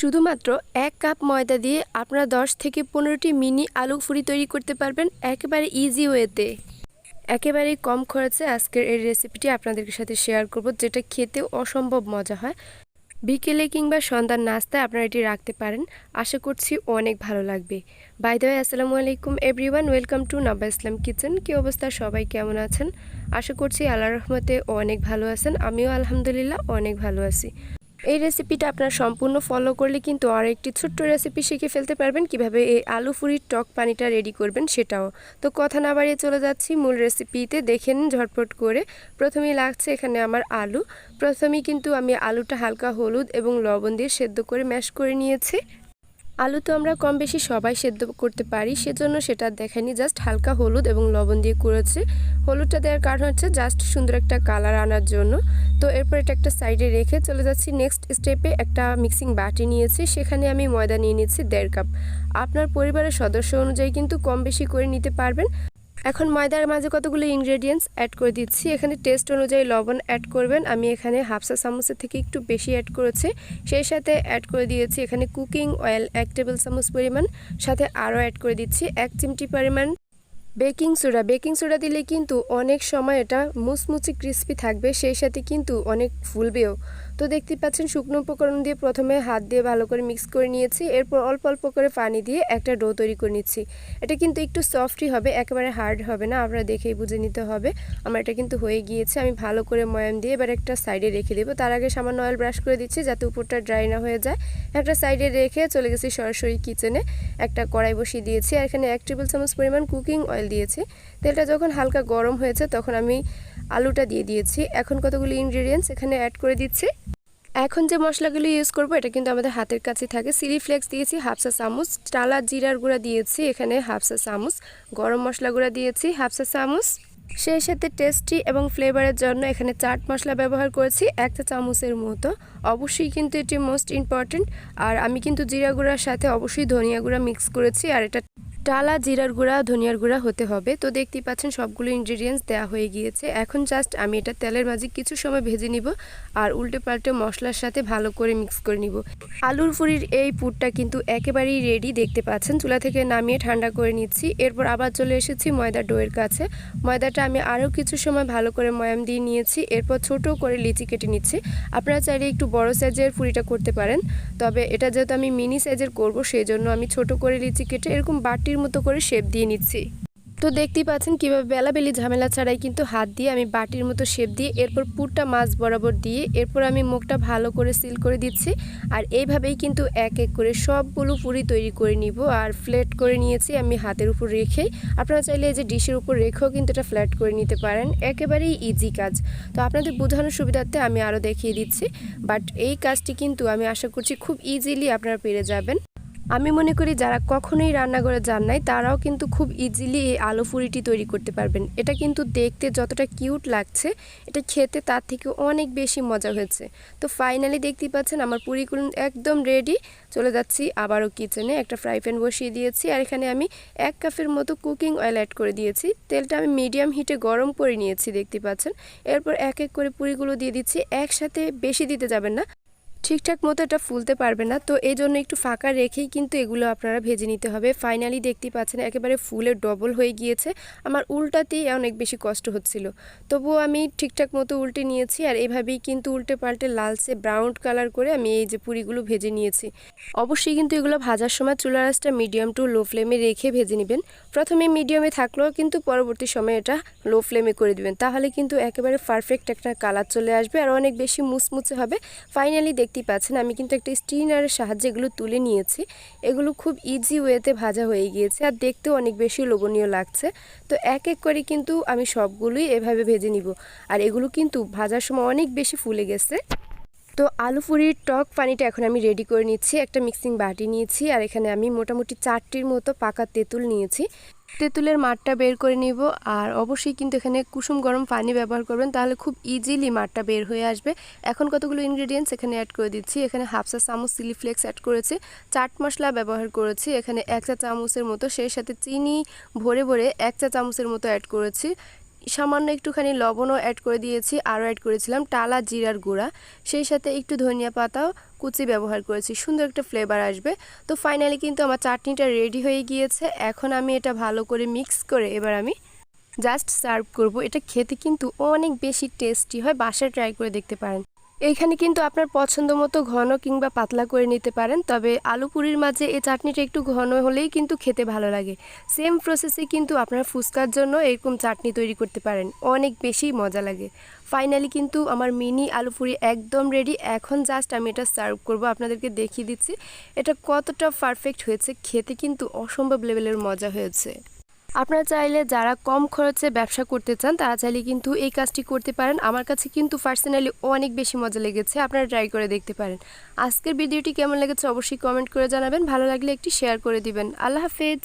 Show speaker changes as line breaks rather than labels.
শুধুমাত্র এক কাপ ময়দা দিয়ে আপনারা দশ থেকে পনেরোটি মিনি আলু ফুরি তৈরি করতে পারবেন একেবারে ইজি ওয়েতে একেবারেই কম খরচে আজকের এই রেসিপিটি আপনাদের সাথে শেয়ার করব, যেটা খেতে অসম্ভব মজা হয়। বিকেলে কিংবা সন্ধ্যার নাস্তায় আপনারা এটি রাখতে পারেন। আশা করছি অনেক ভালো লাগবে। বাই আসসালামু আলাইকুম এভরিওয়ান ওয়েলকাম টু নবা ইসলাম কিচেন কী অবস্থা? সবাই কেমন আছেন? আশা করছি আল্লাহ রহমতে অনেক ভালো আছেন। আমিও আলহামদুলিল্লাহ অনেক ভালো আছি। এই রেসিপিটা আপনারা সম্পূর্ণ ফলো করলে কিন্তু আর একটি ছোট্ট রেসিপি শিখে ফেলতে পারবেন। কীভাবে এই আলু ফুরির টক পানিটা রেডি করবেন সেটাও। তো কথা না বাড়িয়ে চলে যাচ্ছি মূল রেসিপিতে দেখেন ঝটপট করে। প্রথমেই লাগছে এখানে আমার আলু। প্রথমেই কিন্তু আমি আলুটা হালকা হলুদ এবং লবণ দিয়ে সেদ্ধ করে ম্যাশ করে নিয়েছি। আলু তো আমরা কম বেশি সবাই সেদ্ধ করতে পারি, সেজন্য সেটা দেখেনি। জাস্ট হালকা হলুদ এবং লবণ দিয়ে করেছি হলুদটা দেওয়ার কারণ হচ্ছে জাস্ট সুন্দর একটা কালার আনার জন্য। তো এরপর এটা একটা সাইডে রেখে চলে যাচ্ছি। নেক্সট স্টেপে একটা মিক্সিং বাটি নিয়েছি, সেখানে আমি ময়দা নিয়ে নিচ্ছি দেড় কাপ। আপনার পরিবারের সদস্য অনুযায়ী কিন্তু কম বেশি করে নিতে পারবেন। এখন ময়দার মাঝে কতগুলো ইনগ্রেডিয়েন্টস অ্যাড করে দিচ্ছি। এখানে টেস্ট অনুযায়ী লবণ অ্যাড করবেন। আমি এখানে হাফসা চামচের থেকে একটু বেশি অ্যাড করেছি। সেই সাথে অ্যাড করে দিয়েছি এখানে কুকিং অয়েল এক টেবিল চামচ পরিমাণ। সাথে আরও অ্যাড করে দিচ্ছি এক চিমটি পরিমাণ বেকিং সোডা বেকিং সোডা দিলে কিন্তু অনেক সময় এটা মুচমুচি ক্রিস্পি থাকবে। সেই সাথে কিন্তু অনেক ফুলবেও। তো দেখতে পাচ্ছেন, শুকনো উপকরণ দিয়ে প্রথমে হাত দিয়ে ভালো করে মিক্স করে নিয়েছি। এরপর অল্প অল্প করে পানি দিয়ে একটা ডো তৈরি করে নিচ্ছি। এটা কিন্তু একটু সফটই হবে, একেবারে হার্ড হবে না, আপনারা দেখেই বুঝে নিতে হবে। আমার এটা কিন্তু হয়ে গিয়েছে, আমি ভালো করে ময়াম দিয়ে এবার একটা সাইডে রেখে দেবো। তার আগে সামান্য অয়েল ব্রাশ করে দিচ্ছি যাতে উপরটা ড্রাই না হয়ে যায়। একটা সাইডে রেখে চলে গেছি সরাসরি কিচেনে একটা কড়াই বসিয়ে দিয়েছি, আর এখানে এক টেবিল চামচ পরিমাণ কুকিং অয়েল দিয়েছি। তেলটা যখন হালকা গরম হয়েছে, তখন আমি আলুটা দিয়ে দিয়েছি। এখন কতগুলো ইনগ্রিডিয়েন্টস এখানে অ্যাড করে দিচ্ছি। এখন যে মশলাগুলো ইউজ করব, এটা কিন্তু আমাদের হাতের কাছে থাকে। সিলি ফ্লেক্স দিয়েছি হাফসা চামচ। টালা জিরার গুঁড়া দিয়েছি, এখানে হাফসা চামচ। গরম মশলা গুঁড়া দিয়েছি হাফসা চামচ। সেই সাথে টেস্টি এবং ফ্লেভারের জন্য এখানে চাট মশলা ব্যবহার করেছি একটা চামচের মতো। অবশ্যই কিন্তু এটি মোস্ট ইম্পর্ট্যান্ট আর আমি কিন্তু জিরা গুঁড়ার সাথে অবশ্যই ধনিয়া গুঁড়া মিক্স করেছি, আর এটা টালা জিরার গুঁড়া, ধনিয়ার গুঁড়া হতে হবে। তো দেখতেই পাচ্ছেন সবগুলো ইনগ্রিডিয়েন্টস দেওয়া হয়ে গিয়েছে। এখন জাস্ট আমি এটা তেলের মাঝে কিছু সময় ভেজে নিব আর উল্টে পাল্টে মশলার সাথে ভালো করে মিক্স করে নিব। আলুর ফুরির এই পুরটা কিন্তু একেবারেই রেডি দেখতে পাচ্ছেন। চুলা থেকে নামিয়ে ঠান্ডা করে নিচ্ছি। এরপর আবার চলে এসেছি ময়দা ডোয়ের কাছে। ময়দাটা আমি আরও কিছু সময় ভালো করে ময়াম দিয়ে নিয়েছি। এরপর ছোট করে লিচি কেটে নিচ্ছি। আপনারা চাইলে একটু বড় সাইজের ফুরিটা করতে পারেন। তবে এটা যেহেতু আমি মিনি সাইজের করব সেই জন্য আমি ছোট করে লিচি কেটে এরকম বাটি বাটির মতো করে শেপ দিয়ে নিচ্ছি। তো দেখতেই পাচ্ছেন কীভাবে বেলাবেলি ঝামেলা ছাড়াই কিন্তু হাত দিয়ে আমি বাটির মতো শেপ দিয়ে এরপর পুরটা মাছ বরাবর দিয়ে এরপর আমি মুখটা ভালো করে সিল করে দিচ্ছি। আর এইভাবেই কিন্তু এক এক করে সবগুলো পুরি তৈরি করে নিব আর ফ্ল্যাট করে নিয়েছি আমি হাতের উপর রেখেই। আপনারা চাইলে এই যে ডিশের উপর রেখেও কিন্তু এটা ফ্ল্যাট করে নিতে পারেন, একেবারেই ইজি কাজ। তো আপনাদের বোঝানোর সুবিধার্থে আমি আরও দেখিয়ে দিচ্ছি বাট এই কাজটি কিন্তু আমি আশা করছি খুব ইজিলি আপনারা পেরে যাবেন। আমি মনে করি যারা কখনোই রান্নাঘরে যান নাই, তারাও কিন্তু খুব ইজিলি এই আলু ফুরিটি তৈরি করতে পারবেন। এটা কিন্তু দেখতে যতটা কিউট লাগছে, এটা খেতে তার থেকে অনেক বেশি মজা হয়েছে। তো ফাইনালি দেখতেই পাচ্ছেন আমার পুরিগুলো একদম রেডি চলে যাচ্ছি আবারও কিচেনে একটা ফ্রাই প্যান বসিয়ে দিয়েছি আর এখানে আমি এক কাপের মতো কুকিং অয়েল অ্যাড করে দিয়েছি। তেলটা আমি মিডিয়াম হিটে গরম করে নিয়েছি, দেখতে পাচ্ছেন। এরপর এক এক করে পুরিগুলো দিয়ে দিচ্ছি, একসাথে বেশি দিতে যাবেন না। ঠিকঠাক মতো এটা ফুলতে পারবে না। তো এই জন্য একটু ফাঁকা রেখেই কিন্তু এগুলো আপনারা ভেজে নিতে হবে। ফাইনালি দেখতে পাচ্ছেন একেবারে ফুলে ডবল হয়ে গিয়েছে। আমার উল্টাতেই অনেক বেশি কষ্ট হচ্ছিল। তবুও আমি ঠিকঠাক মতো উল্টে নিয়েছি আর এভাবেই কিন্তু উল্টে পাল্টে লালচে ব্রাউন কালার করে আমি এই যে পুরিগুলো ভেজে নিয়েছি। অবশ্যই কিন্তু এগুলো ভাজার সময় চুলা রাসটা মিডিয়াম টু লো ফ্লেমে রেখে ভেজে নেবেন। প্রথমে মিডিয়ামে থাকলেও কিন্তু পরবর্তী সময় এটা লো ফ্লেমে করে দিবেন। তাহলে কিন্তু একেবারে পারফেক্ট একটা কালার চলে আসবে আর অনেক বেশি মুচমুচে হবে। ফাইনালি দেখতেই পাচ্ছেন। আমি কিন্তু একটা স্টিনারের সাহায্যে এগুলো তুলে নিয়েছি। এগুলো খুব ইজি ওয়েতে ভাজা হয়ে গিয়েছে আর দেখতেও অনেক বেশি লোভনীয় লাগছে। তো এক এক করে কিন্তু আমি সবগুলোই এভাবে ভেজে নিব। আর এগুলো কিন্তু ভাজার সময় অনেক বেশি ফুলে গেছে। তো আলু পুরির টক পানিটা এখন আমি রেডি করে নিচ্ছি, একটা মিক্সিং বাটি নিয়েছি আর এখানে আমি মোটামুটি চারটির মতো পাকা তেঁতুল নিয়েছি। তেঁতুলের মাঠটা বের করে নিব আর অবশ্যই কিন্তু এখানে কুসুম গরম পানি ব্যবহার করবেন, তাহলে খুব ইজিলি মাঠটা বের হয়ে আসবে। এখন কতগুলো ইনগ্রিডিয়েন্টস এখানে অ্যাড করে দিচ্ছি, এখানে হাফসা চামচ চিলি ফ্লেক্স অ্যাড করেছি, চাট মশলা ব্যবহার করেছি, এখানে এক চা চামচের মতো, সেই সাথে চিনি ভরে ভরে এক চা চামচের মতো অ্যাড করেছি। সামান্য একটুখানি লবণও অ্যাড করে দিয়েছি, আরও অ্যাড করেছিলাম টালা জিরার গুঁড়া। সেই সাথে একটু ধনিয়া পাতাও কুচি ব্যবহার করেছি, সুন্দর একটা ফ্লেভার আসবে। তো ফাইনালি কিন্তু আমার চাটনিটা রেডি হয়ে গিয়েছে। এখন আমি এটা ভালো করে মিক্স করে এবার আমি জাস্ট সার্ভ করব। এটা খেতে কিন্তু অনেক বেশি টেস্টি হয়, বাসায় ট্রাই করে দেখতে পারেন। এইখানে কিন্তু আপনার পছন্দ মতো ঘন কিংবা পাতলা করে নিতে পারেন, তবে আলু পুরির মাঝে এই চাটনিটা একটু ঘন হলেই কিন্তু খেতে ভালো লাগে। সেম প্রসেসে কিন্তু আপনার ফুচকার জন্য এরকম চাটনি তৈরি করতে পারেন, অনেক বেশি মজা লাগে। ফাইনালি কিন্তু আমার মিনি আলু পুরি একদম রেডি এখন জাস্ট আমি এটা সার্ভ করব, আপনাদেরকে দেখিয়ে দিচ্ছি। এটা কতটা পারফেক্ট হয়েছে, খেতে কিন্তু অসম্ভব লেভেলের মজা হয়েছে। আপনারা চাইলে যারা কম খরচে ব্যবসা করতে চান, তারা চাইলে কিন্তু এই কাজটি করতে পারেন। আমার কাছে কিন্তু পার্সোনালি অনেক বেশি মজা লেগেছে, আপনারা ট্রাই করে দেখতে পারেন। আজকের ভিডিওটি কেমন লেগেছে অবশ্যই কমেন্ট করে জানাবেন। ভালো লাগলে একটি শেয়ার করে দিবেন। আল্লাহ হাফেজ।